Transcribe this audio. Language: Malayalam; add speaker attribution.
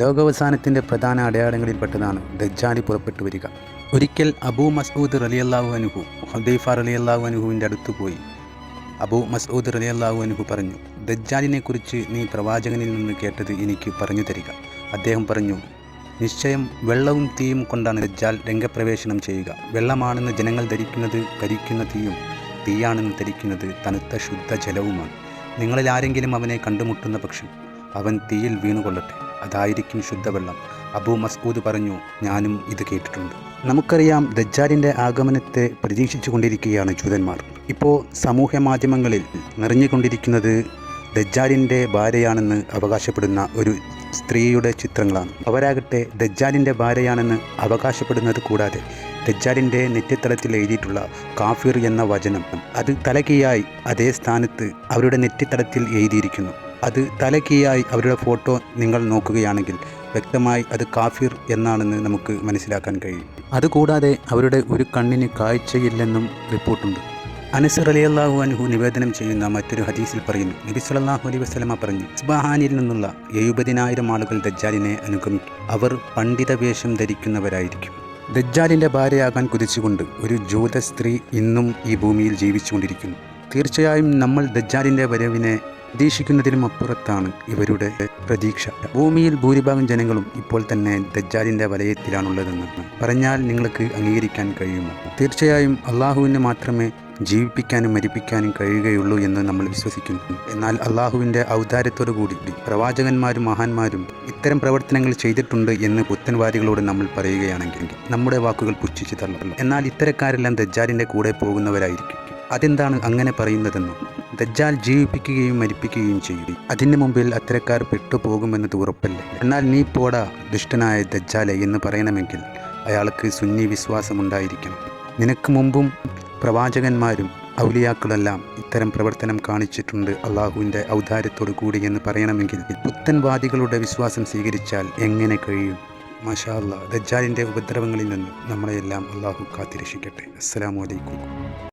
Speaker 1: ലോകാവസാനത്തിന്റെ പ്രധാന അടയാളങ്ങളിൽപ്പെട്ടതാണ് ദജ്ജാലി പുറപ്പെട്ടു വരിക. ഒരിക്കൽ അബൂ മസ്ഊദ് റലിയല്ലാഹു അനുഹു ഹുദൈഫ റലിയല്ലാഹു അനുഹുവിന്റെ അടുത്ത് പോയി. അബൂ മസ്ഊദ് റലിയല്ലാഹു അനുഹു പറഞ്ഞു ദജ്ജാലിനെക്കുറിച്ച് നീ പ്രവാചകനിൽ നിന്ന് കേട്ടത് എനിക്ക് പറഞ്ഞു തരിക. അദ്ദേഹം പറഞ്ഞു നിശ്ചയം വെള്ളവും തീയും കൊണ്ടാണ് ദജ്ജാൽ രംഗപ്രവേശനം ചെയ്യുക. വെള്ളമാണെന്ന് ജനങ്ങൾ ധരിക്കുന്നത് കരിക്കുന്ന തീയും തീയാണെന്ന് ധരിക്കുന്നത് തണുത്ത ശുദ്ധ ജലവുമാണ് നിങ്ങളിൽ ആരെങ്കിലും അവനെ കണ്ടുമുട്ടുന്ന പക്ഷം അവൻ തീയിൽ വീണുകൊള്ളട്ടെ. അതായിരിക്കും ശുദ്ധവെള്ളം. അബൂ മസ്കൂദ് പറഞ്ഞു ഞാനും ഇത് കേട്ടിട്ടുണ്ട്. നമുക്കറിയാം ദജ്ജാലിന്റെ ആഗമനത്തെ പ്രതീക്ഷിച്ചു കൊണ്ടിരിക്കുകയാണ് ജൂതന്മാർ. ഇപ്പോൾ സമൂഹ മാധ്യമങ്ങളിൽ നിറഞ്ഞുകൊണ്ടിരിക്കുന്നത് ദജ്ജാലിന്റെ ഭാര്യയാണെന്ന് അവകാശപ്പെടുന്ന ഒരു സ്ത്രീയുടെ ചിത്രങ്ങളാണ്. അവരാകട്ടെ ദജ്ജാലിന്റെ ഭാര്യയാണെന്ന് അവകാശപ്പെടുന്നത് കൂടാതെ ദജ്ജാലിന്റെ നെറ്റിത്തലത്തിൽ എഴുതിയിട്ടുള്ള കാഫിർ എന്ന വചനം അത് തലകിയായി അതേ സ്ഥാനത്ത് അവരുടെ നെറ്റിത്തലത്തിൽ എഴുതിയിരിക്കുന്നു. അത് തലകീയായി അവരുടെ ഫോട്ടോ നിങ്ങൾ നോക്കുകയാണെങ്കിൽ വ്യക്തമായി അത് കാഫിർ എന്നാണെന്ന് നമുക്ക് മനസ്സിലാക്കാൻ കഴിയും. അതുകൂടാതെ അവരുടെ ഒരു കണ്ണിന് കാഴ്ചയില്ലെന്നും റിപ്പോർട്ടുണ്ട്. അനസ് അലി അള്ളാഹു അൻഹു നിവേദനം ചെയ്യുന്ന മറ്റൊരു ഹദീസിൽ പറയുന്നു. നബി സല്ലല്ലാഹു അലൈ വസ്ലമ പറഞ്ഞു സ്ബഹാനിൽ നിന്നുള്ള എഴുപതിനായിരം ആളുകൾ ദജ്ജാലിനെ അനുഗമിക്കും. അവർ പണ്ഡിത വേഷം ധരിക്കുന്നവരായിരിക്കും. ദജ്ജാലിന്റെ ഭാര്യയാകാൻ കുതിച്ചുകൊണ്ട് ഒരു ജൂത സ്ത്രീ ഇന്നും ഈ ഭൂമിയിൽ ജീവിച്ചുകൊണ്ടിരിക്കുന്നു. തീർച്ചയായും നമ്മൾ ദജ്ജാലിന്റെ വരവിനെ പ്രതീക്ഷിക്കുന്നതിലും അപ്പുറത്താണ് ഇവരുടെ പ്രതീക്ഷ. ഭൂമിയിൽ ഭൂരിഭാഗം ജനങ്ങളും ഇപ്പോൾ തന്നെ ദജ്ജാലിന്റെ വലയത്തിലാണുള്ളതെന്ന് പറഞ്ഞാൽ നിങ്ങൾക്ക് അംഗീകരിക്കാൻ കഴിയുമോ? തീർച്ചയായും അള്ളാഹുവിന് മാത്രമേ ജീവിപ്പിക്കാനും മരിപ്പിക്കാനും കഴിയുകയുള്ളൂ എന്ന് നമ്മൾ വിശ്വസിക്കുന്നു. എന്നാൽ അള്ളാഹുവിന്റെ ഔദാര്യത്തോടു കൂടി പ്രവാചകന്മാരും മഹാന്മാരും ഇത്തരം പ്രവർത്തനങ്ങൾ ചെയ്തിട്ടുണ്ട് എന്ന് പുത്തൻവാദികളോട് നമ്മൾ പറയുകയാണെങ്കിൽ നമ്മുടെ വാക്കുകൾ പുച്ഛിച്ച് തള്ളുന്നു എന്നാൽ ഇത്തരക്കാരെല്ലാം ദജ്ജാലിന്റെ കൂടെ പോകുന്നവരായിരിക്കും. അതെന്താണ് അങ്ങനെ പറയുന്നതെന്നോ? ദജ്ജാൽ ജീവിപ്പിക്കുകയും മരിപ്പിക്കുകയും ചെയ്യും അതിന് മുമ്പിൽ അത്തരക്കാർ പെട്ടുപോകുമെന്നത് ഉറപ്പല്ല? എന്നാൽ നീ പോടാ ദുഷ്ടനായ ദജ്ജാലെ എന്ന് പറയണമെങ്കിൽ അയാൾക്ക് സുന്നി വിശ്വാസമുണ്ടായിരിക്കണം. നിനക്ക് മുമ്പും പ്രവാചകന്മാരും ഔലിയാക്കളെല്ലാം ഇത്തരം പ്രവർത്തനം കാണിച്ചിട്ടുണ്ട് അള്ളാഹുവിന്റെ ഔദാര്യത്തോടു കൂടി എന്ന് പറയണമെങ്കിൽ. പുത്തൻവാദികളുടെ വിശ്വാസം സ്വീകരിച്ചാൽ എങ്ങനെ കഴിയും? മാഷാ അല്ലാ ദജ്ജാലിന്റെ ഉപദ്രവങ്ങളിൽ നിന്ന് നമ്മളെയെല്ലാം അള്ളാഹു കാത്തിരക്ഷിക്കട്ടെ. അസ്സാം അലൈക്കും.